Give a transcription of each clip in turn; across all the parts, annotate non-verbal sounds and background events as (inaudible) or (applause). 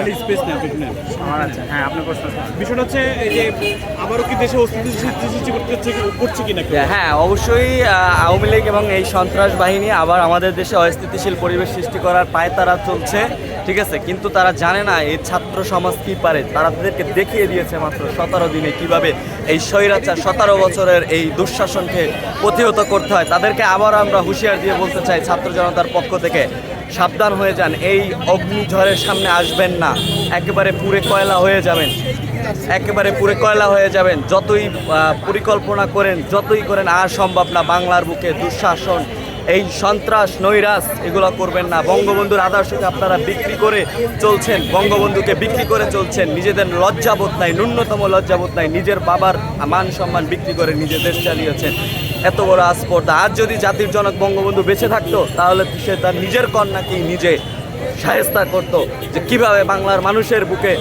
ওখানে স্পেস আপনি আমার আচ্ছা হ্যাঁ আপনি প্রশ্ন বিষয়টা হচ্ছে এই যে আবারও কি দেশে অস্তিত্ব সৃষ্টি করতে করছে কিনা? হ্যাঁ অবশ্যই আওয়ামী লীগ এবং এই সন্ত্রাস বাহিনী আবার আমাদের দেশে অস্থিতিশীল পরিবেশ সৃষ্টি করার পায় তারা চলছে ঠিক আছে? কিন্তু তারা জানে না এই ছাত্র সমাজ কি পারে? তারা তাদেরকে দেখিয়ে দিয়েছে মাত্র সতেরো দিনে কীভাবে এই স্বৈরাচার সতেরো বছরের এই দুঃশাসনকে প্রতিহত করতে হয়। তাদেরকে আবার আমরা হুঁশিয়ার দিয়ে বলতে চাই ছাত্র জনতার পক্ষ থেকে সাবধান হয়ে যান, এই অগ্নিঝড়ের সামনে আসবেন না। একেবারে পুরে কয়লা হয়ে যাবেন, একেবারে পুরে কয়লা হয়ে যাবেন। যতই পরিকল্পনা করেন, যতই করেন, আর সম্ভব না বাংলার বুকে দুঃশাসন এই সন্ত্রাস নৈরাস এগুলো করবেন না। বঙ্গবন্ধুর আদর্শকে আপনারা বিক্রি করে চলছেন, বঙ্গবন্ধুকে বিক্রি করে চলছেন। নিজেদের লজ্জাবোধ নাই, ন্যূনতম লজ্জাবোধ নাই। নিজের বাবার মান সম্মান বিক্রি করে নিজের দেশ চালিয়েছেন। এত বড় আস্পর্ধা। আজ যদি জাতির জনক বঙ্গবন্ধু বেঁচে থাকতো, তাহলে সে তার নিজের কন্যাকেই নিজে সাহেস্তা করত যে কীভাবে বাংলার মানুষের বুকে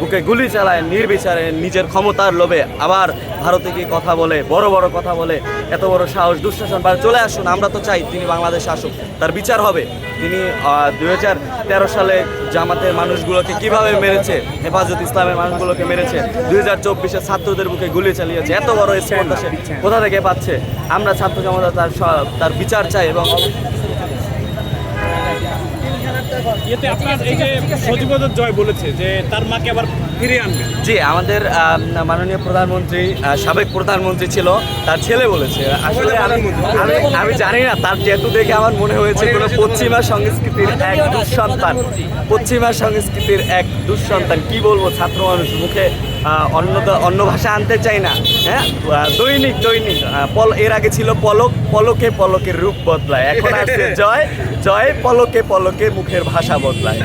বুকে গুলি চালায়, নির্বিচারে নিজের ক্ষমতার লোভে। আবার ভারতে গিয়ে কথা বলে, বড় বড় কথা বলে এত বড় সাহস দুঃশাসন। বা চলে আসুন আমরা তো চাই তিনি বাংলাদেশে আসুক। তার বিচার হবে। তিনি দুই হাজার তেরো সালে জামাতের মানুষগুলোকে কীভাবে মেরেছে হেফাজত ইসলামের মানুষগুলোকে মেরেছে দুই হাজার চব্বিশে ছাত্রদের বুকে গুলি চালিয়েছে এত বড় স্পর্ধা সে কোথা থেকে পাচ্ছে? আমরা ছাত্র জনতা তার তার বিচার চাই এবং ইয়েতে আপনার এই যে সজীবদের জয় বলেছে যে তার মাকে আবার ফিরিয়ে আনবে জি আমাদের মাননীয় প্রধানমন্ত্রী সাবেক প্রধানমন্ত্রী ছিল তার ছেলে বলেছে। আসলে আমি জানি না তার ট্যাটু দেখে আমার মনে হয়েছে কোনো পশ্চিমা সংস্কৃতির এক দুঃসন্তান। পশ্চিমা সংস্কৃতির এক দুঃসন্তান কি বলব ছাত্র মানুষ মুখে অন্য অন্য ভাষা আনতে চাই না হ্যাঁ? দৈনিক দৈনিক আহ, পল এর আগে ছিল পলক পলকে পলকের রূপ বদলায়। এখন আসছে (laughs) জয় জয় পলকে পলকে মুখের ভাষা বদলায়।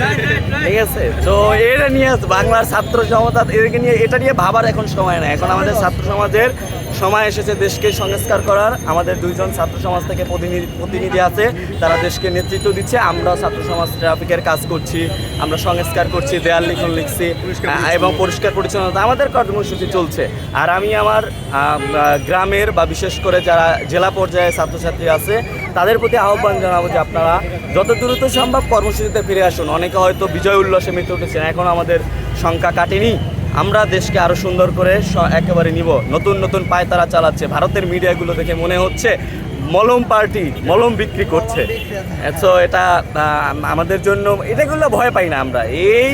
ঠিক আছে? তো এটা নিয়ে বাংলার ছাত্র জনতা এদেরকে নিয়ে এটা নিয়ে ভাবার এখন সময় না এখন আমাদের ছাত্র সমাজের সময় এসেছে দেশকে সংস্কার করার। আমাদের দুইজন ছাত্র সমাজ থেকে প্রতিনিধি প্রতিনিধি আছে তারা দেশকে নেতৃত্ব দিচ্ছে। আমরা ছাত্র সমাজ ট্রাফিকের কাজ করছি আমরা সংস্কার করছি দেয়াল লিখন লিখছি এবং পরিষ্কার পরিচ্ছন্নতা। আমাদের কর্মসূচি চলছে। আর আমি আমার গ্রামের বা বিশেষ করে যারা জেলা পর্যায়ে ছাত্রছাত্রী আছে তাদের প্রতি আহ্বান জানাব যে আপনারা যত দ্রুত সম্ভব কর্মসূচিতে ফিরে আসুন। অনেকে হয়তো বিজয় উল্লাসে মেতে উঠেছেন। এখন আমাদের সংখ্যা কাটেনি। আমরা দেশকে আরও সুন্দর করে একেবারে নিব। নতুন নতুন পায়তারা চালাচ্ছে। ভারতের মিডিয়াগুলো দেখে মনে হচ্ছে মলম পার্টি মলম বিক্রি করছে। সো এটা আমাদের জন্য এটাগুলো ভয় পাই না আমরা। এই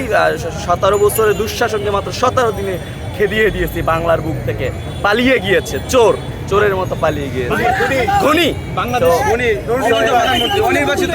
সতেরো বছরের দুঃশাসনকে মাত্র সতেরো দিনে খেদিয়ে দিয়েছি বাংলার বুক থেকে। পালিয়ে গিয়েছে চোর। চোরের মতো পালিয়ে গিয়েছে। খুনি বাংলাদেশ অনির্বাচিত।